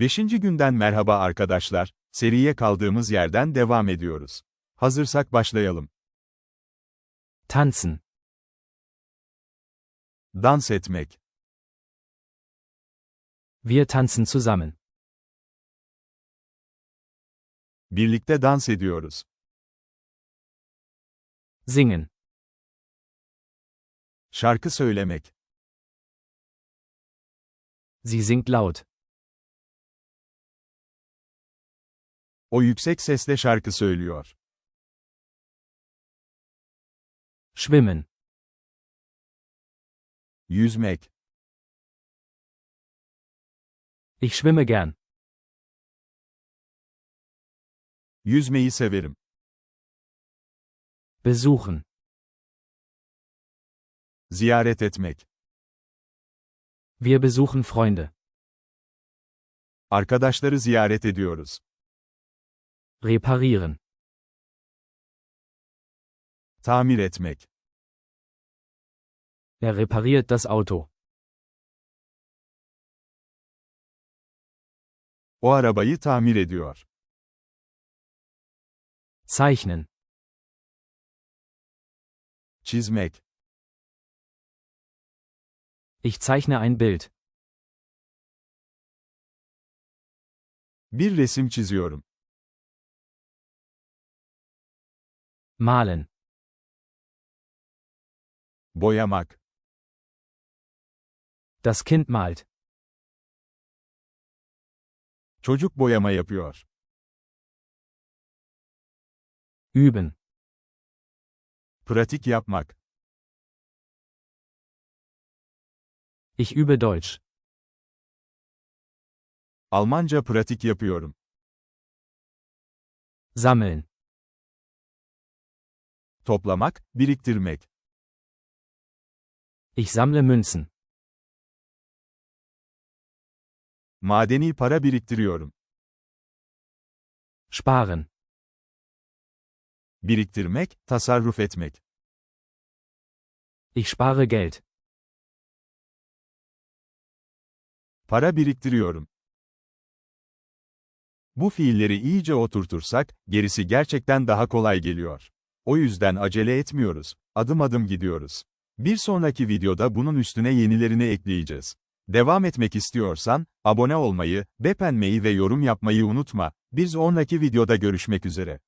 Beşinci günden merhaba arkadaşlar, seriye kaldığımız yerden devam ediyoruz. Hazırsak başlayalım. Tanzen. Dans etmek, Wir tanzen zusammen. birlikte dans ediyoruz. Singen. Şarkı söylemek, Sie singt laut. O yüksek sesle şarkı söylüyor. Schwimmen. Yüzmek, Ich schwimme gern. yüzmeyi severim. Besuchen. Ziyaret etmek, Wir besuchen Freunde. arkadaşları ziyaret ediyoruz. Reparieren. Tamir etmek, Er repariert das Auto. o arabayı tamir ediyor. Zeichnen. Çizmek, Ich zeichne ein Bild. bir resim çiziyorum. Malen. Boyamak, Das Kind malt. çocuk boyama yapıyor. Üben. Pratik yapmak, Ich übe Deutsch. Almanca pratik yapıyorum. Sammeln. Toplamak, biriktirmek, Ich sammle Münzen. madeni para biriktiriyorum. Sparen. Biriktirmek, tasarruf etmek. Ich spare Geld. Para biriktiriyorum. Bu fiilleri iyice oturtursak, gerisi gerçekten daha kolay geliyor. O yüzden acele etmiyoruz, adım adım gidiyoruz. Bir sonraki videoda bunun üstüne yenilerini ekleyeceğiz. Devam etmek istiyorsan, abone olmayı, beğenmeyi ve yorum yapmayı unutma. Bir sonraki videoda görüşmek üzere.